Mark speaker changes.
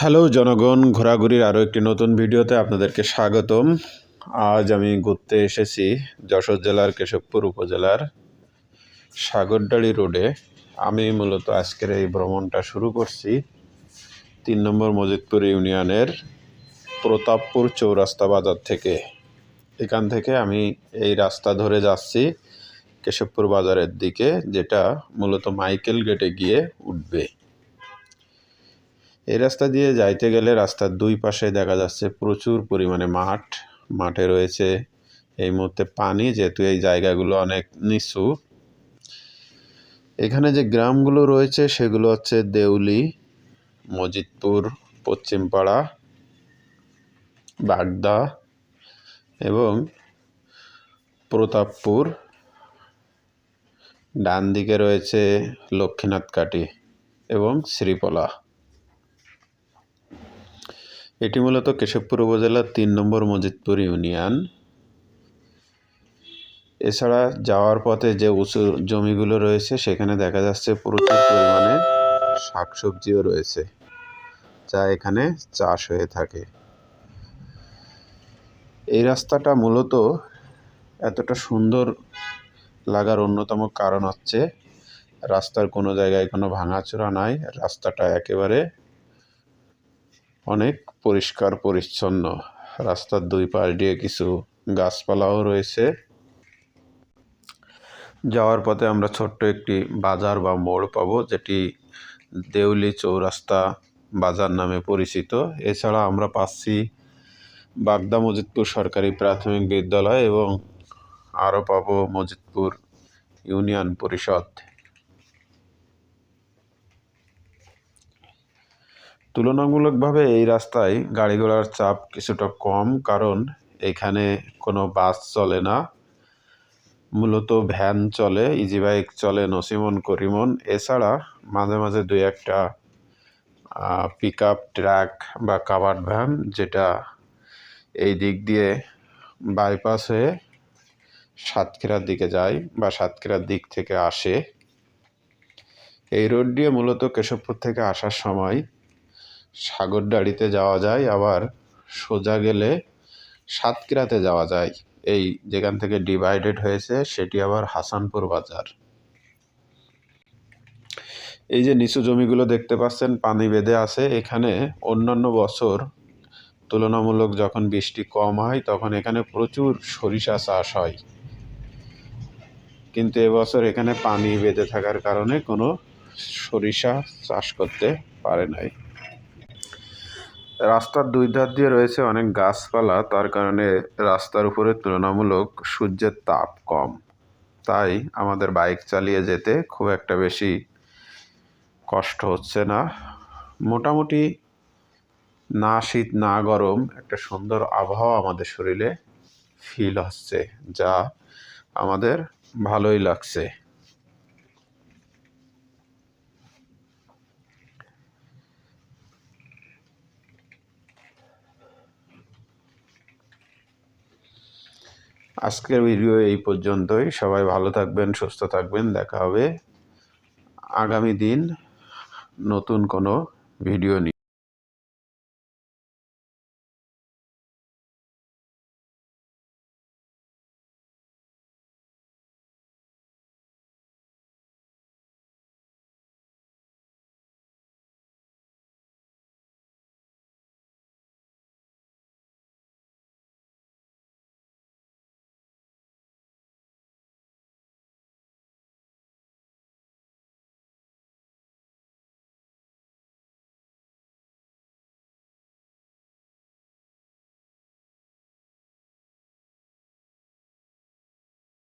Speaker 1: Hello জনগণ, ঘোরাঘুরির আরও একটি নতুন ভিডিওতে আপনাদেরকে স্বাগতম। আজ আমি ঘুরতে এসেছি যশোর জেলার কেশবপুর উপজেলার সাগরডাড়ি রোডে। আমি মূলত আজকের এই ভ্রমণটা শুরু করছি তিন নম্বর মজিদপুর ইউনিয়নের প্রতাপপুর চৌরাস্তা বাজার থেকে। এখান থেকে আমি এই রাস্তা ধরে যাচ্ছি কেশবপুর বাজারের দিকে, যেটা মূলত মাইকেল গেটে গিয়ে উঠবে। এই রাস্তা দিয়ে যাইতে গেলে রাস্তার দুই পাশে দেখা যাচ্ছে প্রচুর পরিমাণে মাঠ। মাঠে রয়েছে এই মুহূর্তে পানি, যেহেতু এই জায়গাগুলো অনেক নিচু। এখানে যে গ্রামগুলো রয়েছে, সেগুলো হচ্ছে দেউলি, মজিদপুর, পশ্চিমপাড়া, বাগদা এবং প্রতাপপুর। ডান দিকে রয়েছে লক্ষ্মীনাথ কাটি এবং শ্রীপলা। এটি মূলত কেশবপুর উপজেলার তিন নম্বর মজিদপুর ইউনিয়ন। এছাড়া যাওয়ার পথে যে উঁচু জমিগুলো রয়েছে, সেখানে দেখা যাচ্ছে প্রচুর পরিমাণে শাকসবজিও রয়েছে, যা এখানে চাষ হয়ে থাকে। এই রাস্তাটা মূলত এতটা সুন্দর লাগার অন্যতম কারণ হচ্ছে, রাস্তার কোনো জায়গায় কোনো ভাঙাচোরা নাই, রাস্তাটা একেবারে অনেক পরিষ্কার, পরিচ্ছন্ন। রাস্তার দুই পাশ দিয়ে কিছু গাছপালাও রয়েছে। যাওয়ার পথে আমরা ছোট্ট একটি বাজার বা মোড় পাবো, যেটি দেউলি চৌরাস্তা বাজার নামে পরিচিত। এছাড়া আমরা পাচ্ছি বাগদা মজিদপুর সরকারি প্রাথমিক বিদ্যালয় এবং আরও পাবো মজিদপুর ইউনিয়ন পরিষদ। তুলনামূলকভাবে এই রাস্তায় গাড়ি ঘোড়ার চাপ কিছুটা কম, কারণ এখানে কোনো বাস চলে না। মূলত ভ্যান চলে ইজি বাইক চলে, নসিমন, করিমন। এছাড়া মাঝে মাঝে দুই একটা পিক আপ ট্রাক বা কাভার্ড ভ্যান যেটা এই দিক দিয়ে বাইপাস হয়ে সাতক্ষীরার দিকে যায় বা সাতক্ষীরার দিক থেকে আসে। এই রোড দিয়ে মূলত কেশবপুর থেকে আসার সময় সাগরডাড়িতে যাওয়া যায়, আবার সোজা গেলে সাতক্ষীরাতে যাওয়া যায়। এই যেখান থেকে ডিভাইডেড হয়েছে, সেটি আবার হাসানপুর বাজার। এই যে নিচু জমিগুলো দেখতে পাচ্ছেন, পানি বেঁধে আছে। এখানে অন্যান্য বছর তুলনামূলক যখন বৃষ্টি কম হয়, তখন এখানে প্রচুর সরিষা চাষ হয়। কিন্তু এবছর এখানে পানি বেঁধে থাকার কারণে কোনো সরিষা চাষ করতে পারে নাই। রাস্তার দুই ধার দিয়ে রয়েছে অনেক গাছপালা, তার কারণে রাস্তার উপরে তুলনামূলক সূর্যের তাপ কম। তাই আমাদের বাইক চালিয়ে যেতে খুব একটা বেশি কষ্ট হচ্ছে না। মোটামুটি না শীত, না গরম, একটা সুন্দর আবহাওয়া আমাদের শরীরে ফিল হচ্ছে, যা আমাদের ভালোই লাগছে। আজকের ভিডিও এই পর্যন্তই। সবাই ভালো থাকবেন, সুস্থ থাকবেন। দেখা হবে আগামী দিন নতুন কোনো ভিডিও নিয়ে।